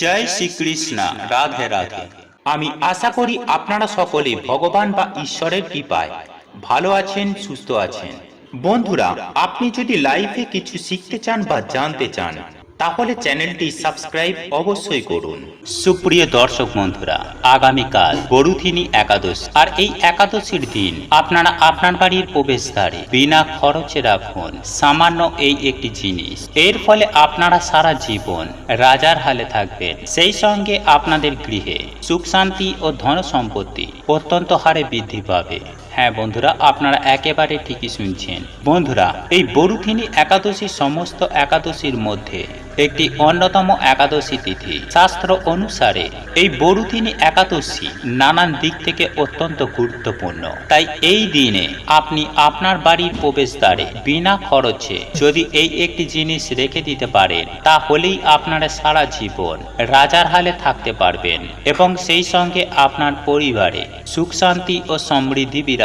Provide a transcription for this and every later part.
জয় শ্রীকৃষ্ণ, রাধে রাধে। আমি আশা করি আপনারা সকলে ভগবান বা ঈশ্বরের কৃপায় ভালো আছেন, সুস্থ আছেন। বন্ধুরা, আপনি যদি লাইফে কিছু শিখতে চান বা জানতে চান তাহলে চ্যানেলটি সাবস্ক্রাইব অবশ্যই করুন। সুপ্রিয় দর্শক বন্ধুরা, আগামীকাল বরুথিনী একাদশ। আর এই একাদশীর দিন আপনারা আপনার বাড়ির প্রবেশদ্বারে বিনা খরচে রাখুন। সামান্য এই একটি জিনিস। এর ফলে আপনারা সারা জীবন রাজার হালে থাকবেন। সেই সঙ্গে আপনাদের গৃহে সুখ শান্তি ও ধন সম্পত্তি অত্যন্ত হারে বৃদ্ধি পাবে। হ্যাঁ বন্ধুরা, আপনারা একেবারে ঠিকই শুনছেন। বন্ধুরা, এই বরুথিনী একাদশী সমস্ত একাদশীর মধ্যে একটি অন্যতম একাদশী তিথি। শাস্ত্র অনুসারে এই বরুথিনী একাদশী নানান দিক থেকে অত্যন্ত গুরুত্বপূর্ণ। তাই এই দিনে আপনি আপনার বাড়ির প্রবেশদ্বারে বিনা খরচে যদি এই একটি জিনিস রেখে দিতে পারেন, তাহলেই আপনারা সারা জীবন রাজার হালে থাকতে পারবেন এবং সেই সঙ্গে আপনার পরিবারে সুখ শান্তি ও সমৃদ্ধি বিরাজ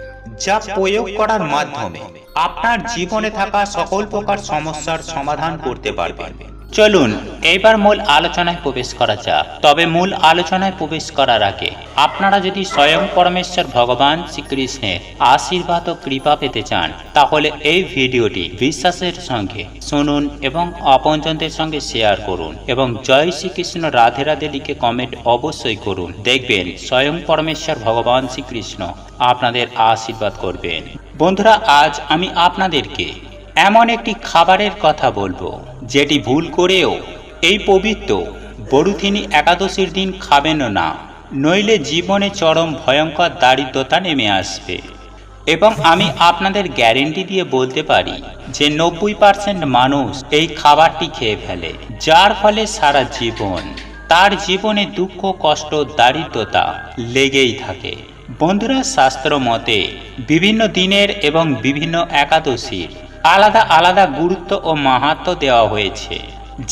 যা প্রয়োগ করার মাধ্যমে আপনার জীবনে থাকা সকল প্রকার সমস্যার সমাধান করতে পারবেন। চলুন এইবার মূল আলোচনায় প্রবেশ করা যাক। তবে মূল আলোচনায় প্রবেশ করার আগে, আপনারা যদি স্বয়ং পরমেশ্বর ভগবান শ্রীকৃষ্ণের আশীর্বাদ ও কৃপা পেতে চান, তাহলে এই ভিডিওটি বিশ্বাসের সঙ্গে শুনুন এবং আপনজনদের সঙ্গে শেয়ার করুন এবং জয় শ্রীকৃষ্ণ রাধে রাধে লিখে কমেন্ট অবশ্যই করুন। দেখবেন, স্বয়ং পরমেশ্বর ভগবান শ্রীকৃষ্ণ আপনাদের আশীর্বাদ করবেন। বন্ধুরা, আজ আমি আপনাদেরকে এমন একটি খাবারের কথা বলব, যেটি ভুল করেও এই পবিত্র বরুথিনী একাদশীর দিন খাবেন না, নইলে জীবনে চরম ভয়ঙ্কর দারিদ্রতা নেমে আসবে। এবং আমি আপনাদের গ্যারেন্টি দিয়ে বলতে পারি যে নব্বই পার্সেন্ট মানুষ এই খাবারটি খেয়ে ফেলে, যার ফলে সারা জীবন তার জীবনে দুঃখ, কষ্ট, দারিদ্রতা লেগেই থাকে। বন্ধুরা, শাস্ত্র মতে বিভিন্ন দিনের এবং বিভিন্ন একাদশীর আলাদা আলাদা গুরুত্ব ও মাহাত্ম দেওয়া হয়েছে।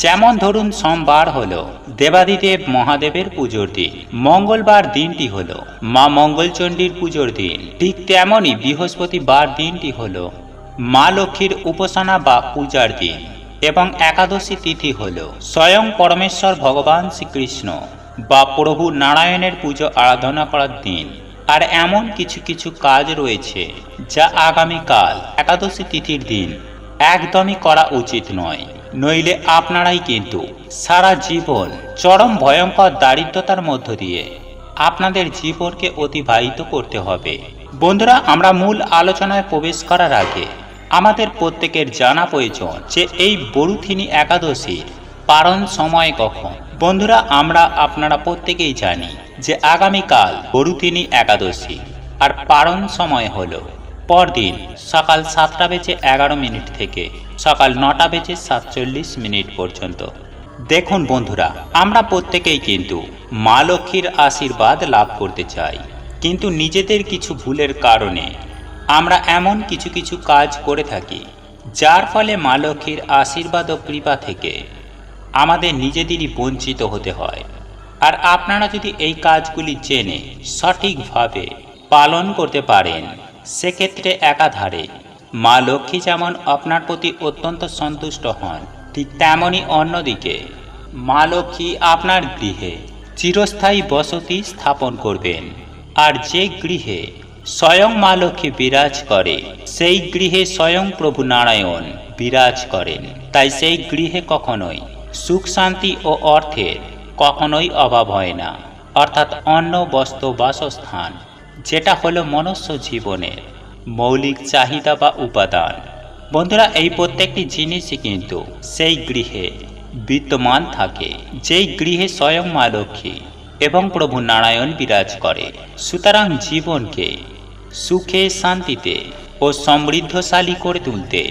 যেমন ধরুন, সোমবার হলো দেবাদিদেব মহাদেবের পুজোর দিন, মঙ্গলবার দিনটি হল মা মঙ্গলচণ্ডীর পুজোর দিন, ঠিক তেমনই বৃহস্পতিবার দিনটি হল মা লক্ষ্মীর উপাসনা বা পূজার দিন, এবং একাদশী তিথি হল স্বয়ং পরমেশ্বর ভগবান শ্রীকৃষ্ণ বা প্রভু নারায়ণের পুজো আরাধনা করার দিন। আর এমন কিছু কিছু কাজ রয়েছে যা আগামীকাল একাদশী তিথির দিন একদমই করা উচিত নয়। নইলে আপনারাই কিন্তু সারা জীবন চরম ভয়ঙ্কর দারিদ্রতার মধ্য দিয়ে আপনাদের জীবনকে অতিবাহিত করতে হবে। বন্ধুরা, আমরা মূল আলোচনায় প্রবেশ করার আগে আমাদের প্রত্যেকের জানা প্রয়োজন যে এই বরুথিনী একাদশীর পারণ সময় কখন। বন্ধুরা, আমরা আপনারা প্রত্যেকেই জানি যে আগামীকাল বরুথিনী একাদশী, আর পারণ সময় হলো। পরদিন সকাল সাতটা বেজে এগারো মিনিট থেকে সকাল নটা বেজে সাতচল্লিশ মিনিট পর্যন্ত। দেখুন বন্ধুরা, আমরা প্রত্যেকেই কিন্তু মা লক্ষ্মীর আশীর্বাদ লাভ করতে চাই। কিন্তু নিজেদের কিছু ভুলের কারণে আমরা এমন কিছু কিছু কাজ করে থাকি, যার ফলে মা লক্ষ্মীর আশীর্বাদ ও কৃপা থেকে আমাদের নিজেদেরই বঞ্চিত হতে হয়। আর আপনারা যদি এই কাজগুলি জেনে সঠিকভাবে পালন করতে পারেন, সেক্ষেত্রে একাধারে মা লক্ষ্মী যেমন আপনার প্রতি অত্যন্ত সন্তুষ্ট হন, ঠিক তেমনই অন্যদিকে মা লক্ষ্মী আপনার গৃহে চিরস্থায়ী বসতি স্থাপন করবেন। আর যে গৃহে স্বয়ং মা লক্ষ্মী বিরাজ করে, সেই গৃহে স্বয়ং প্রভু নারায়ণ বিরাজ করেন। তাই সেই গৃহে কখনোই সুখ শান্তি ও অর্থের কখনোই অভাব হয় না। অর্থাৎ অন্ন বস্ত্র বাসস্থান, যেটা হলো মনুষ্য জীবনের মৌলিক চাহিদা বা উপাদান। বন্ধুরা, এই প্রত্যেকটি জিনিসই কিন্তু সেই গৃহে বিদ্যমান থাকে, যেই গৃহে স্বয়ং মা লক্ষ্মী এবং প্রভু নারায়ণ বিরাজ করে। সুতরাং জীবনকে সুখে, শান্তিতে ও সমৃদ্ধশালী করে তুলতে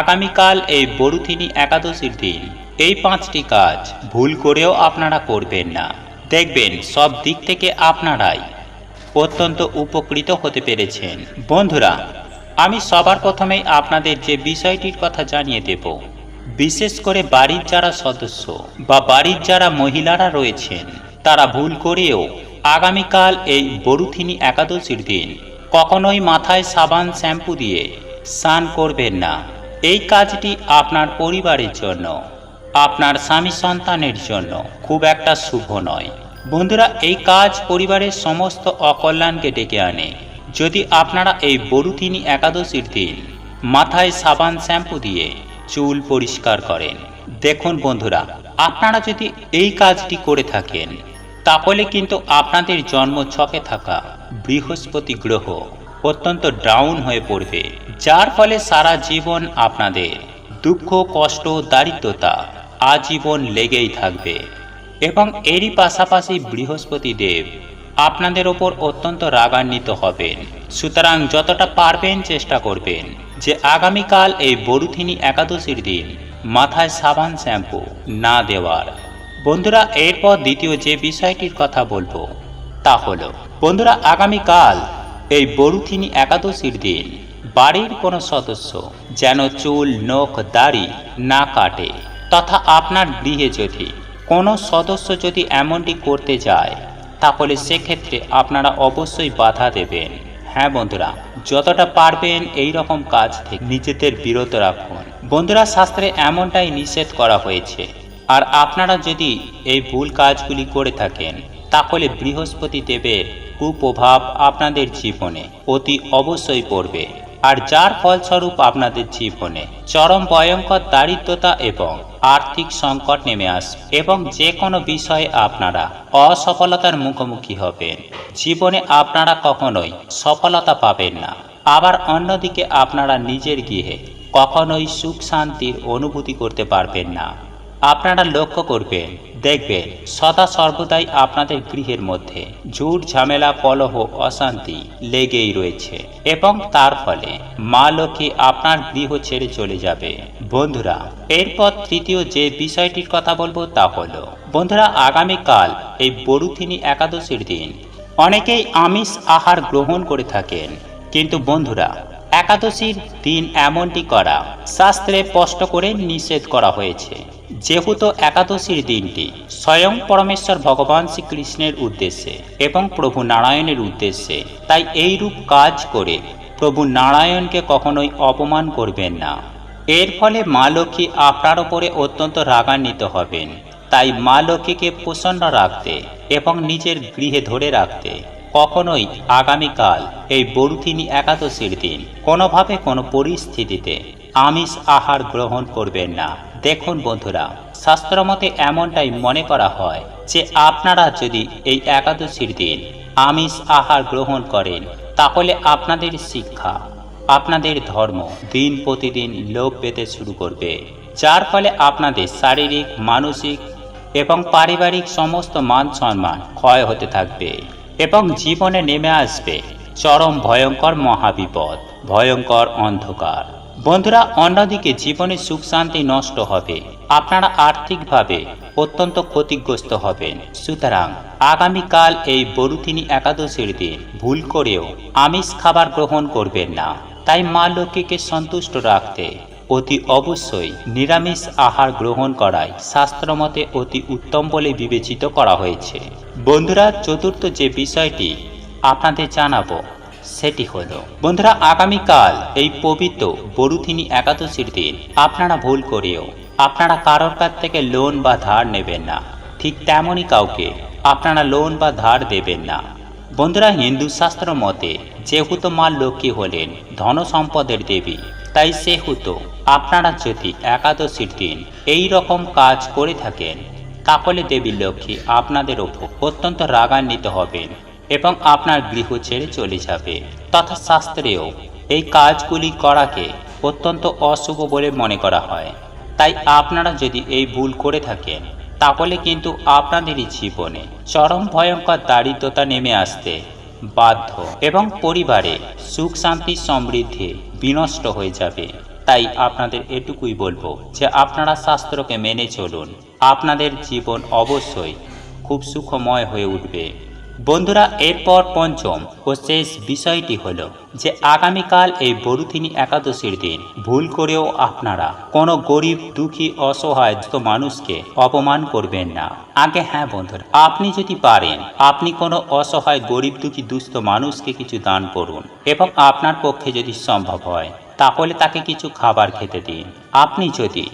আগামীকাল এই বরুথিনী একাদশীর দিন এই পাঁচটি কাজ ভুল করেও আপনারা করবেন না। দেখবেন সব দিক থেকে আপনারাই অত্যন্ত উপকৃত হতে পেরেছেন। বন্ধুরা, আমি সবার প্রথমেই আপনাদের যে বিষয়টির কথা জানিয়ে দেব, বিশেষ করে বাড়ির যারা সদস্য বা বাড়ির যারা মহিলারা রয়েছেন, তারা ভুল করেও আগামীকাল এই বরুথিনী একাদশীর দিন কখনোই মাথায় সাবান শ্যাম্পু দিয়ে স্নান করবেন না। এই কাজটি আপনার পরিবারের জন্য আপনার স্বামী সন্তানের জন্য খুব একটা শুভ নয়। বন্ধুরা, এই কাজ পরিবারের সমস্ত অকল্যাণকে ডেকে আনে। যদি আপনারা এই বরুথিনী একাদশীর দিন মাথায় সাবান শ্যাম্পু দিয়ে চুল পরিষ্কার করেন, দেখুন বন্ধুরা, আপনারা যদি এই কাজটি করে থাকেন, তাহলে কিন্তু আপনাদের জন্ম ছকে থাকা বৃহস্পতি গ্রহ অত্যন্ত ডাউন হয়ে পড়বে, যার ফলে সারা জীবন আপনাদের দুঃখ, কষ্ট, দারিদ্রতা আজীবন লেগেই থাকবে। এবং এরই পাশাপাশি বৃহস্পতি দেব আপনাদের ওপর অত্যন্ত রাগান্বিত হবেন। সুতরাং যতটা পারবেন চেষ্টা করবেন যে আগামীকাল এই বরুথিনী একাদশীর দিন মাথায় সাবান শ্যাম্পু না দেওয়ার। বন্ধুরা, এরপর দ্বিতীয় যে বিষয়টির কথা বলব, তা হলো, বন্ধুরা, আগামীকাল এই বরুথিনী একাদশীর দিন বাড়ির কোনো সদস্য যেন চুল, নখ, দাড়ি না কাটে। তথা আপনার গৃহে যদি কোনো সদস্য যদি এমনটি করতে যায়, তাহলে সেক্ষেত্রে আপনারা অবশ্যই বাধা দেবেন। হ্যাঁ বন্ধুরা, যতটা পারবেন এই রকম কাজ থেকে নিজেদের বিরত রাখুন। বন্ধুরা, শাস্ত্রে এমনটাই নিষেধ করা হয়েছে। আর আপনারা যদি এই ভুল কাজগুলি করে থাকেন, তাহলে বৃহস্পতি দেবের কুপ্রভাব আপনাদের জীবনে অতি অবশ্যই পড়বে। আর যার ফলস্বরূপ আপনাদের জীবনে চরম ভয়ঙ্কর দারিদ্রতা এবং আর্থিক সংকট নেমে আসবে এবং যে কোনো বিষয়ে আপনারা অসফলতার মুখোমুখি হবেন। জীবনে আপনারা কখনোই সফলতা পাবেন না। আবার অন্যদিকে আপনারা নিজের গৃহে কখনোই সুখ শান্তির অনুভূতি করতে পারবেন না। আপনারা লক্ষ্য করবেন, দেখবেন সদা সর্বদাই আপনাদের গৃহের মধ্যে ঝুট ঝামেলা, কলহ, অশান্তি লেগেই রয়েছে এবং তার ফলে মা লক্ষ্মী আপনার গৃহ ছেড়ে চলে যাবে। বন্ধুরা, এরপর তৃতীয় যে বিষয়টির কথা বলব তা হলো, বন্ধুরা, আগামীকাল এই বরুথিনী একাদশীর দিন, অনেকেই আমিষ আহার গ্রহণ করে থাকেন। কিন্তু বন্ধুরা একাদশীর দিন এমনটি করা, শাস্ত্রে স্পষ্ট করে নিষেধ করা হয়েছে। যেহেতু একাদশীর দিনটি স্বয়ং পরমেশ্বর ভগবান শ্রীকৃষ্ণের উদ্দেশ্যে এবং প্রভু নারায়ণের উদ্দেশ্যে, তাই এই রূপ কাজ করে প্রভু নারায়ণকে কখনোই অপমান করবেন না। এর ফলে মা লক্ষ্মী আপনার ওপরে অত্যন্ত রাগান্বিত হবেন। তাই মা লক্ষ্মীকে প্রসন্ন রাখতে এবং নিজের গৃহে ধরে রাখতে কখনোই আগামীকাল এই বরুথিনী একাদশীর দিন কোনোভাবে কোনো পরিস্থিতিতে আমিষ আহার গ্রহণ করবেন না। দেখুন বন্ধুরা, শাস্ত্রমতে এমনটাই মনে করা হয় যে আপনারা যদি এই একাদশীর দিন আমিষ আহার গ্রহণ করেন, তাহলে আপনাদের শিক্ষা, আপনাদের ধর্ম দিন প্রতিদিন লোপ পেতে শুরু করবে। যার ফলে আপনাদের শারীরিক, মানসিক এবং পারিবারিক সমস্ত মান সম্মান ক্ষয় হতে থাকবে। এবং জীবনে নেমে আসবে। চরম ভয়ঙ্কর মহাবিপদ, ভয়ঙ্কর অন্ধকার। বন্ধুরা, অন্যদিকে জীবনে সুখ শান্তি নষ্ট হবে। আপনারা আর্থিকভাবে অত্যন্ত ক্ষতিগ্রস্ত হবেন। সুতরাং আগামীকাল এই বরুথিনী একাদশীর দিন ভুল করেও আমিষ খাবার গ্রহণ করবেন না। তাই মা লক্ষ্মীকে সন্তুষ্ট রাখতে অতি অবশ্যই নিরামিষ আহার গ্রহণ করাই শাস্ত্রমতে অতি উত্তম বলে বিবেচিত করা হয়েছে। বন্ধুরা, চতুর্থ যে বিষয়টি আপনাদের জানাব, সেটি হলো, বন্ধুরা, আগামীকাল এই পবিত্র বরুথিনী একাদশীর দিন, আপনারা ভুল করেও, আপনারা কারোর কাছ থেকে লোন বা ধার নেবেন না। ঠিক তেমনই কাউকে আপনারা লোন বা ধার দেবেন না। বন্ধুরা, হিন্দু শাস্ত্র মতে, যেহেতু মা লক্ষ্মী হলেন ধন সম্পদের দেবী, তাই সেহেতু আপনারা যদি একাদশীর দিন এই রকম কাজ করে থাকেন তাহলে দেবী লক্ষ্মী আপনাদের ওপর অত্যন্ত রাগান্বিত হবেন এবং আপনার গৃহ ছেড়ে চলে যাবে। তথা শাস্ত্রেও এই কাজগুলি করাকে অত্যন্ত অশুভ বলে মনে করা হয়। তাই আপনারা যদি এই ভুল করে থাকেন, তাহলে কিন্তু আপনাদেরই জীবনে চরম ভয়ঙ্কর দারিদ্রতা নেমে আসতে বাধ্য এবং পরিবারে সুখ শান্তি সমৃদ্ধি বিনষ্ট হয়ে যাবে। তাই আপনাদের এটুকুই বলব যে আপনারা শাস্ত্রকে মেনে চলুন। আপনাদের জীবন অবশ্যই খুব সুখময় হয়ে উঠবে। বন্ধুরা, এরপর পঞ্চম ও শেষ বিষয়টি হলো যে আগামীকাল এই বরুথিনী একাদশীর দিন ভুল করেও আপনারা কোনো গরিব, দুঃখী, অসহায় মানুষকে অপমান করবেন না। আগে হ্যাঁ বন্ধুরা, আপনি যদি পারেন, আপনি কোনো অসহায়, গরিব, দুঃখী, দুস্থ মানুষকে কিছু দান করুন এবং আপনার পক্ষে যদি সম্ভব হয় তাহলে তাকে কিছু খাবার খেতে দিন। আপনি যদি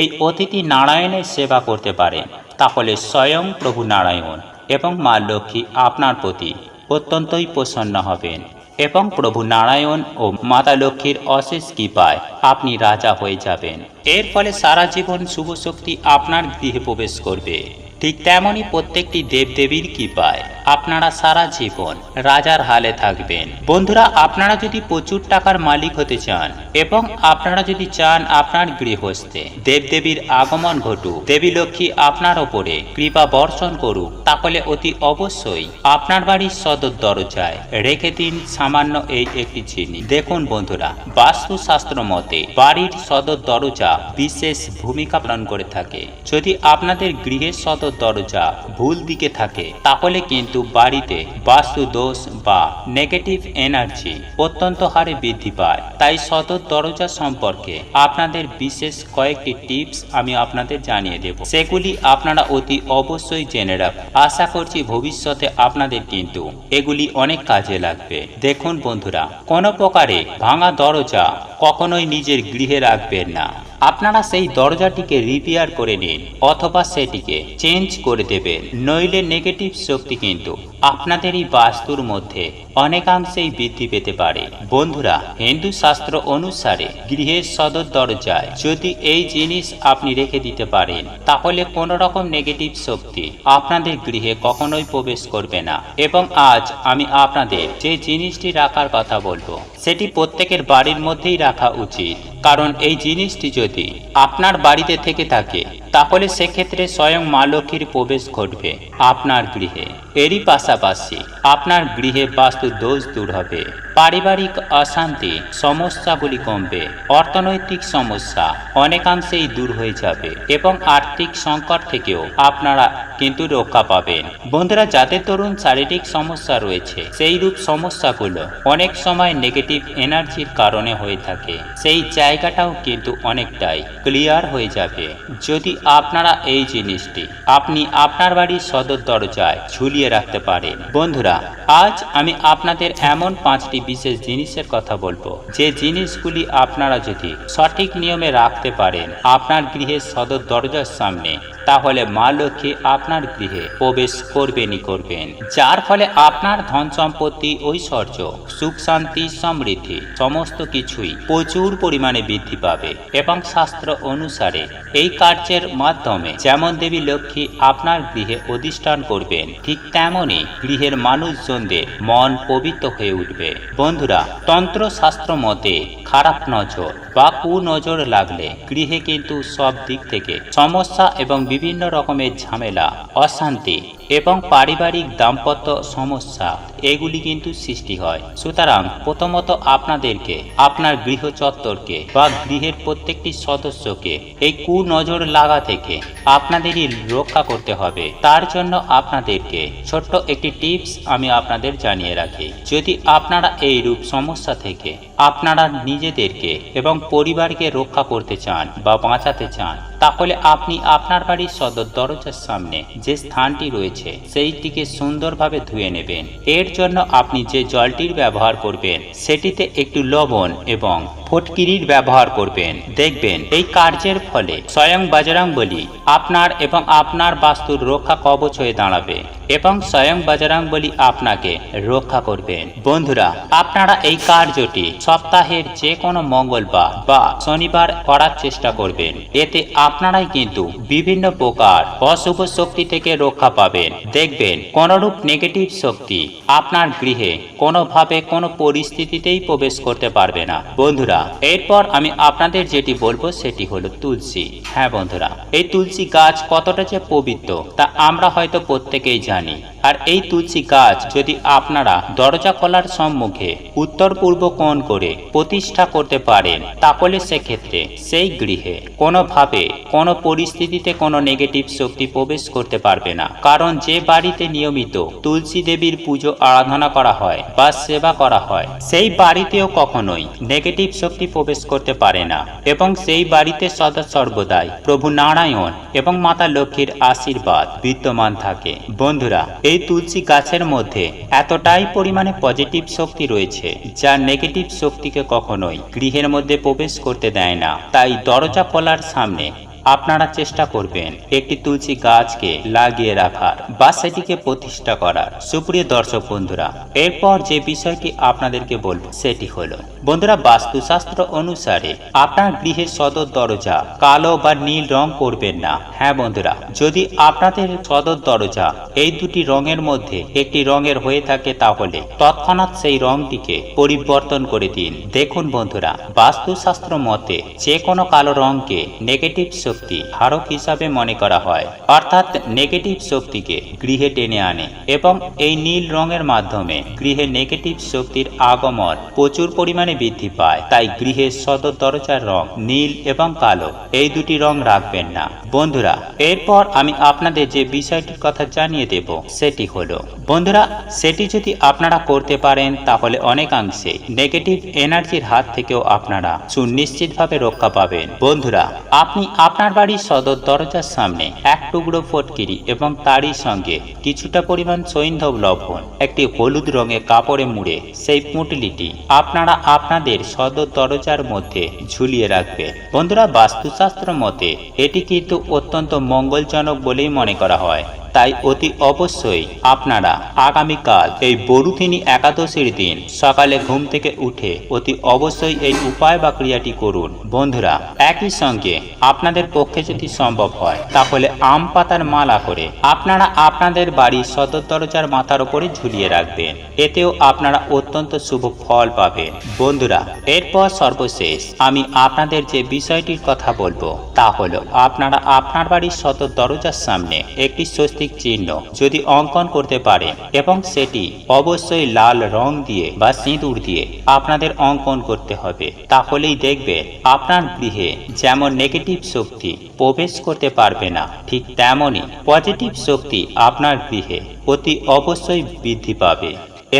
এই অতিথি নারায়ণের সেবা করতে পারেন, তাহলে স্বয়ং প্রভু নারায়ণ এবং মা লক্ষ্মী আপনার প্রতি অত্যন্তই প্রসন্ন হবেন এবং প্রভু নারায়ণ ও মাতা লক্ষ্মীর অশেষ কৃপায় আপনি রাজা হয়ে যাবেন। এর ফলে সারা জীবন শুভ শক্তি আপনার গৃহে প্রবেশ করবে। ঠিক তেমনই প্রত্যেকটি দেবদেবীর কৃপায়। আপনারা সারা জীবন রাজার হালে থাকবেন। বন্ধুরা, আপনারা যদি প্রচুর টাকার মালিক হতে চান এবং আপনারা যদি চান আপনার গৃহস্থে দেবদেবীর আগমন ঘটুক, দেবী লক্ষ্মী আপনার ওপরে কৃপা বর্ষণ করুক, তাহলে অতি অবশ্যই আপনার বাড়ির সদর দরজায় রেখে দিন সামান্য এই একটি জিনিস দেখুন বন্ধুরা, বাস্তুশাস্ত্র মতে বাড়ির সদর দরজা বিশেষ ভূমিকা পালন করে থাকে। যদি আপনাদের গৃহের সদর দরজা ভুল দিকে থাকে, তাহলে কিন্তু বাড়িতে বাস্তু দোষ বা নেগেটিভ এনার্জি অত্যন্ত হারে বৃদ্ধি পায়। তাই সদর দরজা সম্পর্কে আপনাদের বিশেষ কয়েকটি টিপস আমি আপনাদের জানিয়ে দেব। সেগুলি আপনারা অতি অবশ্যই জেনে রাখুন আশা করছি ভবিষ্যতে আপনাদের কিন্তু এগুলি অনেক কাজে লাগবে। দেখুন বন্ধুরা, কোনো প্রকারে ভাঙা দরজা কখনোই নিজের গৃহে রাখবেন না। আপনারা সেই দরজাটিকে রিপেয়ার করে নিন অথবা সেটিকে চেঞ্জ করে দেবেন, নইলে নেগেটিভ শক্তি কিন্তু। আপনাদেরই বাস্তুর মধ্যে অনেকাংশেই বৃদ্ধি পেতে পারে। বন্ধুরা, হিন্দু শাস্ত্র অনুসারে গৃহের সদর দরজায় যদি এই জিনিস আপনি রেখে দিতে পারেন, তাহলে কোনো রকম নেগেটিভ শক্তি আপনাদের গৃহে কখনোই প্রবেশ করবে না। এবং আজ আমি আপনাদের যে জিনিসটি রাখার কথা বলব, সেটি প্রত্যেকের বাড়ির মধ্যেই রাখা উচিত। কারণ এই জিনিসটি যদি আপনার বাড়িতে থেকে থাকে তাহলে সেক্ষেত্রে স্বয়ং মা লক্ষ্মীর প্রবেশ ঘটবে আপনার গৃহে। এরই পাশাপাশি আপনার গৃহে বাস্তু দোষ দূর হবে। পারিবারিক অশান্তি, সমস্যাগুলি কমবে, অর্থনৈতিক সমস্যা অনেকাংশেই দূর হয়ে যাবে এবং আর্থিক সংকট থেকেও আপনারা কিন্তু রক্ষা পাবেন। বন্ধুরা যাদের তরুণ শারীরিক সমস্যা রয়েছে সেই রূপ সমস্যাগুলো অনেক সময় নেগেটিভ এনার্জির কারণে হয়ে থাকে। সেই জায়গাটাও কিন্তু অনেকটাই ক্লিয়ার হয়ে যাবে। যদি আপনারা এই জিনিসটি আপনি আপনার বাড়ির সদর দরজায় ঝুলিয়ে রাখতে পারেন। বন্ধুরা, আজ আমি আপনাদের এমন পাঁচটি বিশেষ জিনিসের কথা বলব। যে জিনিসগুলি আপনারা যদি সঠিক নিয়মে রাখতে পারেন, আপনার গৃহের সদর দরজার সামনে তাহলে মা লক্ষ্মী আপনার গৃহে প্রবেশ করবেনই করবেন। যার ফলে আপনার ধন সম্পত্তি, ঐশ্বর্য, সুখ শান্তি, সমৃদ্ধি সমস্ত কিছুই প্রচুর পরিমাণে বৃদ্ধি পাবে। এবং শাস্ত্র অনুসারে এই কার্যের মাধ্যমে যেমন দেবী লক্ষ্মী আপনার গৃহে অধিষ্ঠান করবেন, ঠিক তেমনই গৃহের মানুষজনদের মন পবিত্র হয়ে উঠবে। বন্ধুরা তন্ত্র শাস্ত্র মতে খারাপ নজর বা কুনজর লাগলে গৃহে কিন্তু সব দিক থেকে সমস্যা এবং বিভিন্ন রকমের ঝামেলা অশান্তি এবং পারিবারিক দাম্পত্য সমস্যা, এগুলি কিন্তু সৃষ্টি হয়। সুতরাং প্রথমত আপনাদেরকে, আপনার গৃহ চত্বরকে বা গৃহের প্রত্যেকটি সদস্যকে এই কুনজর লাগা থেকে আপনাদেরই রক্ষা করতে হবে। তার জন্য আপনাদেরকে ছোট্ট একটি টিপস আমি আপনাদের জানিয়ে রাখি। যদি আপনারা এই রূপ সমস্যা থেকে আপনারা নিজেদেরকে এবং পরিবারকে রক্ষা করতে চান বা বাঁচাতে চান, তাহলে আপনি আপনার বাড়ির সদর দরজার সামনে যে স্থানটি রয়েছে সেইটিকে সুন্দরভাবে ধুয়ে নেবেন। এর জন্য আপনি যে জলটির ব্যবহার করবেন, সেটিতে একটু লবণ এবং ফটকিরির ব্যবহার করবেন। দেখবেন, এই কার্যের ফলে স্বয়ং বাজরাং বলি আপনার এবং আপনার বাস্তুর রক্ষা কবচ হয়ে দাঁড়াবে এবং স্বয়ং বাজরাং বলি আপনাকে রক্ষা করবেন। বন্ধুরা, আপনারা এই কার্যটি সপ্তাহের যে কোনো মঙ্গলবার বা শনিবার করার চেষ্টা করবেন। এতে আপনারাই কিন্তু বিভিন্ন প্রকার অশুভ শক্তি থেকে রক্ষা পাবেন। দেখবেন কোনরূপ নেগেটিভ শক্তি আপনার গৃহে কোনোভাবে কোনো পরিস্থিতিতেই প্রবেশ করতে পারবে না। বন্ধুরা, এরপর আমি আপনাদের যেটি বলব সেটি হলো তুলসী। হ্যাঁ বন্ধুরা, এই তুলসী গাছ কতটা যে পবিত্র তা আমরা হয়তো প্রত্যেকেই জানি। আর এই তুলসী গাছ যদি আপনারা দরজা খোলার সম্মুখে উত্তর পূর্ব কোণ করে প্রতিষ্ঠা করতে পারেন, তাহলে সেক্ষেত্রে সেই গৃহে কোনোভাবে কোনো পরিস্থিতিতে কোনো নেগেটিভ শক্তি প্রবেশ করতে পারবে না। কারণ যে বাড়িতে নিয়মিত তুলসী দেবীর পুজো আরাধনা করা হয় বা সেবা করা হয়, সেই বাড়িতেও কখনোই নেগেটিভ শক্তি প্রবেশ করতে পারে না এবং সেই বাড়িতে সদা সর্বদাই প্রভু নারায়ণ এবং মাতা লক্ষ্মীর আশীর্বাদ বিদ্যমান থাকে। বন্ধুরা, এই তুলসী গাছের মধ্যে এতটাই পরিমাণে পজিটিভ শক্তি রয়েছে যা নেগেটিভ শক্তিকে কখনোই গৃহের মধ্যে প্রবেশ করতে দেয় না। তাই দরজা খোলার সামনে আপনারা চেষ্টা করবেন একটি তুলসী গাছকে লাগিয়ে রাখার বা সেটিকে প্রতিষ্ঠা করার। সুপ্রিয় দর্শক বন্ধুরা, এরপর যে বিষয়টি আপনাদেরকে বলব সেটি হলো, বন্ধুরা, বাস্তুশাস্ত্র অনুসারে আপনার গৃহের সদর দরজা কালো বা নীল রং করবেন না। হ্যাঁ বন্ধুরা, যদি আপনাদের সদর দরজা এই দুটি রঙের মধ্যে একটি রঙের হয়ে থাকে তাহলে তৎক্ষণাৎ সেই রংটিকে পরিবর্তন করে দিন। দেখুন বন্ধুরা, বাস্তুশাস্ত্র মতে যে কোনো কালো রংকে নেগেটিভ শক্তি ধারক হিসাবে মনে করা হয়। অর্থাৎ নেগেটিভ শক্তিকে গৃহে টেনে আনে এবং এই নীল রঙের মাধ্যমে গৃহে নেগেটিভ শক্তির আগমন প্রচুর পরিমাণে বৃদ্ধি পায়। তাই গৃহের সদর দরজার রং নীল এবং কালো, এই দুটি রং রাখবেন না। বন্ধুরা, এরপর আমি আপনাদের যে বিষয়টির কথা জানিয়ে দেব, সেটি হলো, বন্ধুরা, সেটি যদি আপনারা করতে পারেন, তাহলে অনেকাংশে নেগেটিভ এনার্জির হাত থেকেও আপনারা সুনিশ্চিতভাবে রক্ষা পাবেন। বন্ধুরা, আপনি আপনার বাড়ির সদর দরজার সামনে এক টুকরো ফটকিরি এবং তারই সঙ্গে কিছুটা পরিমাণ সৈন্ধব লবণ, একটি হলুদ রঙের কাপড়ে মুড়ে সেই পুঁটলিটি আপনারা আপনাদের সদর দরজার মধ্যে ঝুলিয়ে রাখবে বন্ধুরা, বাস্তুশাস্ত্র মতে এটি কিন্তু অত্যন্ত মঙ্গলজনক বলেই মনে করা হয়। তাই অতি অবশ্যই আপনারা আগামীকাল এই বরুথিনী একাদশীর দিন সকালে ঘুম থেকে উঠে অতি অবশ্যই এই উপায় বা ক্রিয়াটি করুন। বন্ধুরা, একই সঙ্গে আপনাদের পক্ষে যদি সম্ভব হয়, তাহলে আম পাতার মালা করে আপনারা আপনাদের বাড়ির সদর দরজার মাথার উপরে ঝুলিয়ে রাখবেন। এতেও আপনারা অত্যন্ত শুভ ফল পাবেন। বন্ধুরা, এরপর সর্বশেষ আমি আপনাদের যে বিষয়টির কথা বলব, তা হলো আপনারা আপনার বাড়ির সদর দরজার সামনে একটি স্বস্তিক চিহ্ন যদি অঙ্কন করতে পারেন এবং সেটি অবশ্যই লাল রং দিয়ে বা সিঁদুর দিয়ে আপনাদের অঙ্কন করতে হবে, তাহলেই দেখবেন আপনার গৃহে যেমন নেগেটিভ শক্তি প্রবেশ করতে পারবে না, ঠিক তেমনই পজিটিভ শক্তি আপনার গৃহে অতি অবশ্যই বৃদ্ধি পাবে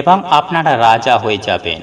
এবং আপনারা রাজা হয়ে যাবেন।